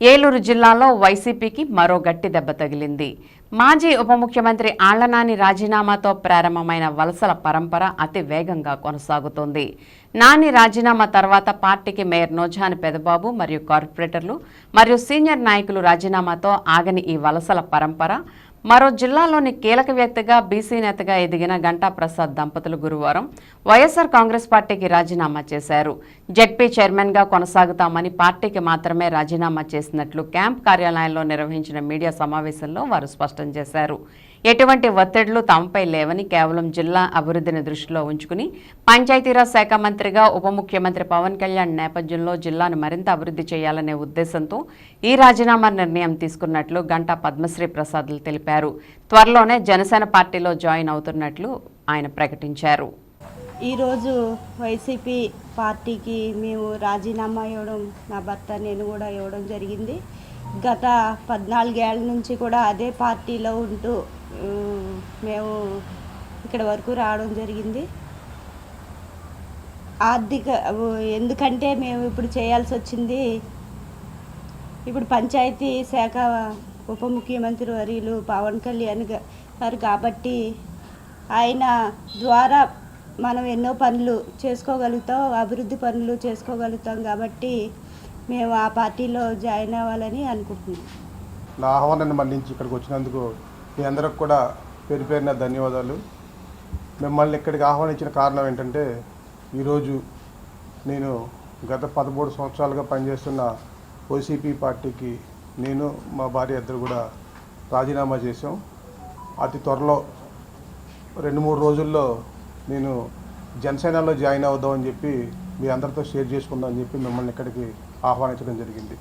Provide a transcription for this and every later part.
ఏలూరు జిల్లాలో వైసీపీకి మరో గట్టి దెబ్బ తగిలింది. మాజీ ఉప ముఖ్యమంత్రి ఆళ్ళనాని రాజీనామాతో ప్రారంభమైన వలసల పరంపర అతి వేగంగా కొనసాగుతోంది. నాని రాజీనామా తర్వాత పార్టీకి మేయర్ నోజాన్ పెదబాబు మరియు కార్పొరేటర్లు మరియు సీనియర్ నాయకులు రాజీనామాతో ఆగని ఈ వలసల పరంపర మరో జిల్లాలోని కీలక వ్యక్తిగా బీసీ నేతగా ఎదిగిన గంటా ప్రసాద్ దంపతులు గురువారం వైఎస్ఆర్ కాంగ్రెస్ పార్టీకి రాజీనామా చేశారు. జెడ్పీ చైర్మన్గా కొనసాగుతామని పార్టీకి మాత్రమే రాజీనామా చేసినట్లు క్యాంప్ కార్యాలయంలో నిర్వహించిన మీడియా సమావేశంలో వారు స్పష్టం చేశారు. ఎటువంటి ఒత్తిడులు తమపై లేవని కేవలం జిల్లా అభివృద్ధిని దృష్టిలో ఉంచుకుని పంచాయతీరాజ్ శాఖ మంత్రిగా ఉప ముఖ్యమంత్రి పవన్ కళ్యాణ్ నేపథ్యంలో జిల్లాను మరింత అభివృద్ధి చేయాలనే ఉద్దేశంతో ఈ రాజీనామా నిర్ణయం తీసుకున్నట్లు గంటా పద్మశ్రీ ప్రసాద్లు తెలిపారు. త్వరలోనే జనసేన పార్టీలో జాయిన్ అవుతున్నట్లు ఆయన ప్రకటించారు. ఈరోజు వైసీపీ పార్టీకి మేము రాజీనామా ఇవ్వడం నా భర్త నేను కూడా ఇవ్వడం జరిగింది. గత పద్నాలుగేళ్ళ నుంచి కూడా అదే పార్టీలో ఉంటూ మేము ఇక్కడ వరకు రావడం జరిగింది. ఆర్థిక ఎందుకంటే మేము ఇప్పుడు చేయాల్సి వచ్చింది ఇప్పుడు పంచాయతీ శాఖ ఉప ముఖ్యమంత్రి వర్యులు పవన్ కళ్యాణ్ గారు కాబట్టి ఆయన ద్వారా మనం ఎన్నో పనులు చేసుకోగలుగుతాం అభివృద్ధి పనులు చేసుకోగలుగుతాం కాబట్టి మేము ఆ పార్టీలో జాయిన్ అవ్వాలని అనుకుంటున్నాం. నా ఆహ్వానాన్ని మళ్ళీ ఇక్కడికి వచ్చినందుకు మీ అందరికి కూడా పేరు పేరున ధన్యవాదాలు. మిమ్మల్ని ఇక్కడికి ఆహ్వానించిన కారణం ఏంటంటే ఈరోజు నేను గత పదమూడు సంవత్సరాలుగా పనిచేస్తున్న ఓసీపీ పార్టీకి నేను మా భార్య ఇద్దరు కూడా రాజీనామా చేశాం. అతి త్వరలో రెండు మూడు రోజుల్లో నేను జనసేనలో జాయిన్ అవుదామని చెప్పి మీ అందరితో షేర్ చేసుకుందామని చెప్పి మిమ్మల్ని ఇక్కడికి ఆహ్వానించడం జరిగింది.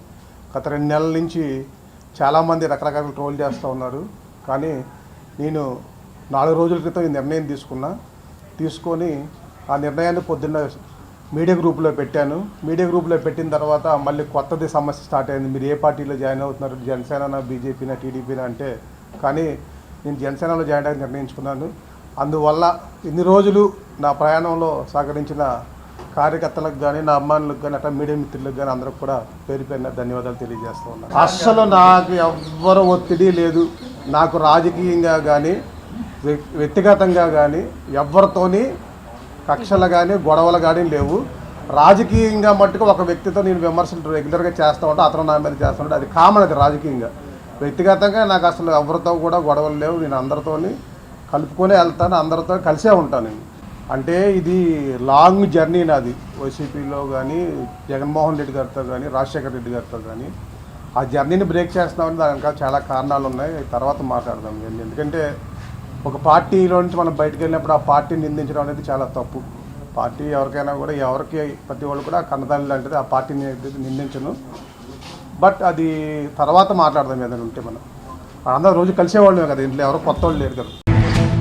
గత రెండు నెలల నుంచి చాలామంది రకరకాల ట్రోల్ చేస్తూ ఉన్నారు. కానీ నేను నాలుగు రోజుల క్రితం ఈ నిర్ణయం తీసుకున్నా. తీసుకొని ఆ నిర్ణయాన్ని పొద్దున్న మీడియా గ్రూప్లో పెట్టాను. మీడియా గ్రూప్లో పెట్టిన తర్వాత మళ్ళీ కొత్తది సమస్య స్టార్ట్ అయింది. మీరు ఏ పార్టీలో జాయిన్ అవుతున్నారు? జనసేన బీజేపీనా టీడీపీనా అంటే కానీ నేను జనసేనలో జాయిన్ అయ్యి నిర్ణయించుకున్నాను. అందువల్ల ఇన్ని రోజులు నా ప్రయాణంలో సహకరించిన కార్యకర్తలకు కానీ నా అమ్మానులకు కానీ అట్లా మీడియా మిత్రులకు కానీ అందరికి కూడా పేరు పేరున ధన్యవాదాలు తెలియజేస్తూ ఉన్నాను అస్సలు నాకు ఎవ్వరు ఒత్తిడి లేదు. నాకు రాజకీయంగా కానీ వ్యక్తిగతంగా కానీ ఎవరితోని కక్షలు కానీ గొడవలు కానీ లేవు. రాజకీయంగా మట్టుకు ఒక వ్యక్తితో నేను విమర్శలు రెగ్యులర్గా చేస్తూ ఉంటా అతను నా మీద చేస్తూ ఉంటా అది కామన్ అది రాజకీయంగా. వ్యక్తిగతంగా నాకు అసలు ఎవరితో కూడా గొడవలు లేవు. నేను అందరితోని కలుపుకొని వెళ్తాను అందరితో కలిసే ఉంటాను నేను. అంటే ఇది లాంగ్ జర్నీ నాది. వైసీపీలో కానీ జగన్మోహన్ రెడ్డి గారితో కానీ రాజశేఖర రెడ్డి గారితో కానీ ఆ జర్నీని బ్రేక్ చేస్తున్నామని దాని చాలా కారణాలు ఉన్నాయి. తర్వాత మాట్లాడదాం ఎందుకంటే ఒక పార్టీలో నుంచి మనం బయటకు వెళ్ళినప్పుడు ఆ పార్టీని నిందించడం అనేది చాలా తప్పు. పార్టీ ఎవరికైనా కూడా ఎవరికి ప్రతి వాళ్ళు కూడా కన్నదాని లాంటిది ఆ పార్టీని నిందించను. బట్ అది తర్వాత మాట్లాడదాం ఏదైనా ఉంటే మనం. అందరూ రోజు కలిసేవాళ్ళమే కదా ఇంట్లో ఎవరో కొత్త వాళ్ళు లేరు కదా.